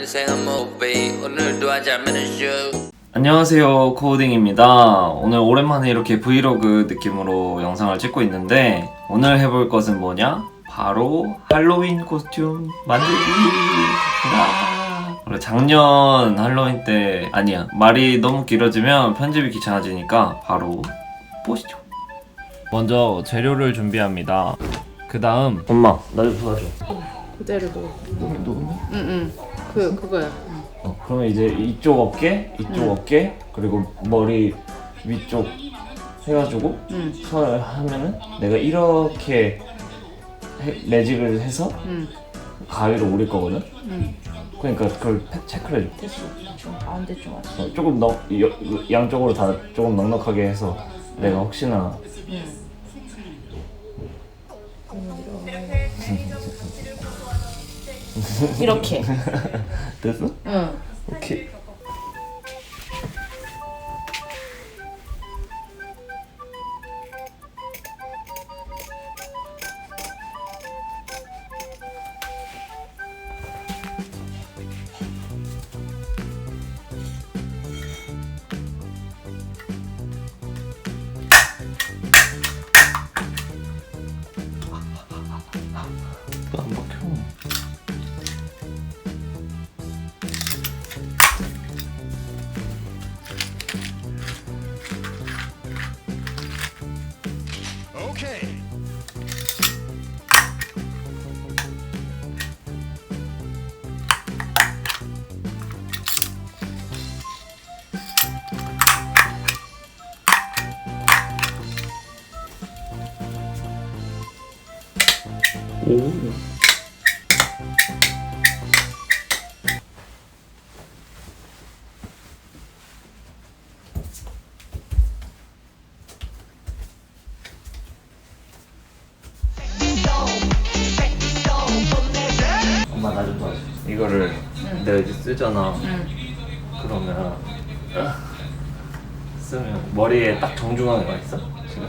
인생은 movie 오늘도 하자면 쇼 안녕하세요 코딩입니다 오늘 오랜만에 이렇게 브이로그 느낌으로 영상을 찍고 있는데 오늘 해볼 것은 뭐냐? 바로 할로윈 코스튬 만들기 그리고 작년 할로윈 때 아니야 말이 너무 길어지면 편집이 귀찮아지니까 바로 보시죠 먼저 재료를 준비합니다 그 다음 엄마 나 좀 도와줘 그대로 놓. 누구? 응응. 그 그거야. 어, 그러면 이제 이쪽 어깨, 이쪽 어깨, 그리고 머리 위쪽 해가지고 응. 서 하면은 내가 이렇게 해- 매직을 해서 응. 가위로 오릴 거거든. 응. 그러니까 그걸 패- 체크를 해줘. 됐어. 좀 가운데 좀 왔어. 어, 조금 넉 여- 양쪽으로 다 조금 넉넉하게 해서 내가 혹시나 응. 이렇게. 됐어? 응. 오케이. 오. 엄마 나 좀 도와줘. 이거를 내가 이제 쓰잖아. 응. 그러면 쓰면 머리에 딱 정중하게 와 있어? 지금?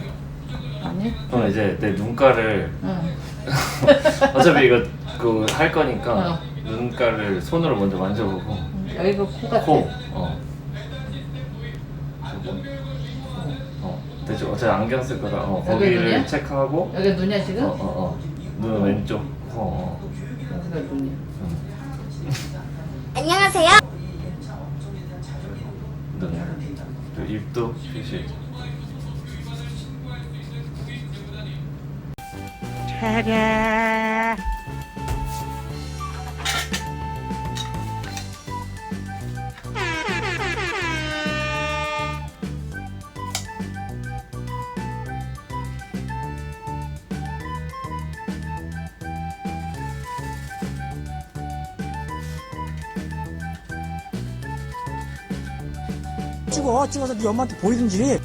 아니? 그럼 이제 내 눈가를 응. 어차피 이거 그할 거니까 어. 눈가를 손으로 먼저 만져보고. 여기가 코 같아. 코, 어, 그리고 어, 대충 어차피 안경 쓸 거라 어, 여기 거기를 눈이야? 체크하고. 여기 눈이야 지금? 어, 어, 어, 눈 왼쪽. 코, 어, 여기가 눈이야. 안녕하세요. 눈, 그리고 입도 표시. 찍어 찍어서 네 엄마한테 보이든지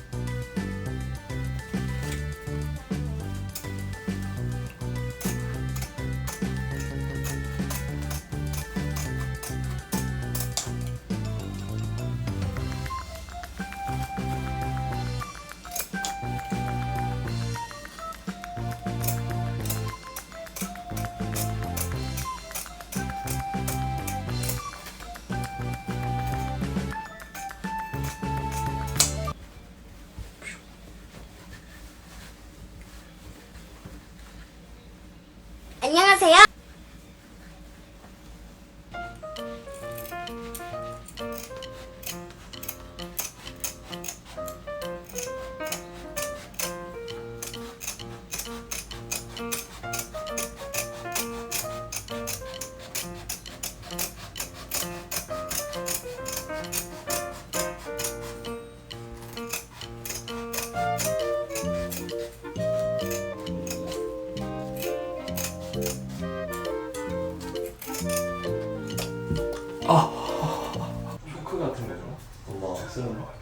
초크 같은 거죠? 엄마 쓰는 거.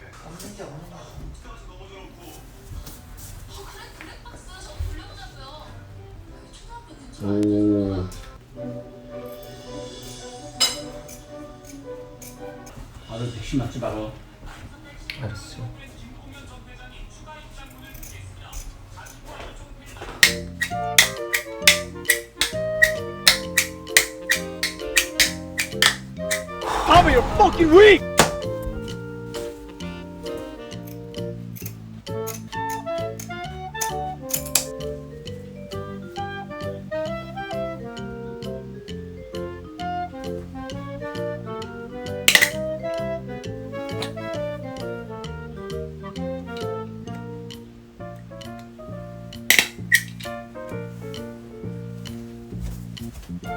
오. 아들 백신 맞지 마라 알았어. fucking weak.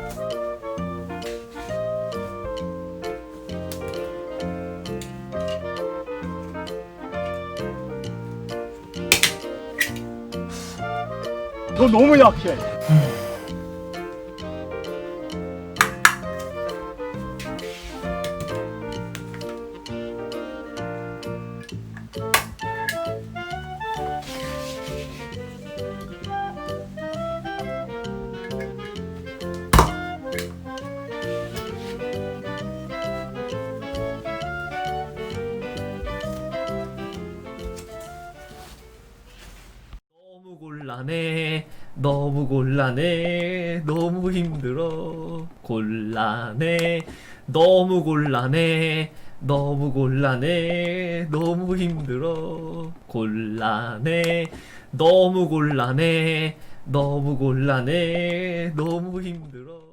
Thank 너 너무 약해. 곤란해. 너무 곤란해. 너무 힘들어. 곤란해. 너무 곤란해. 너무 곤란해. 너무 힘들어. 곤란해. 너무 곤란해. 너무 곤란해. 너무 힘들어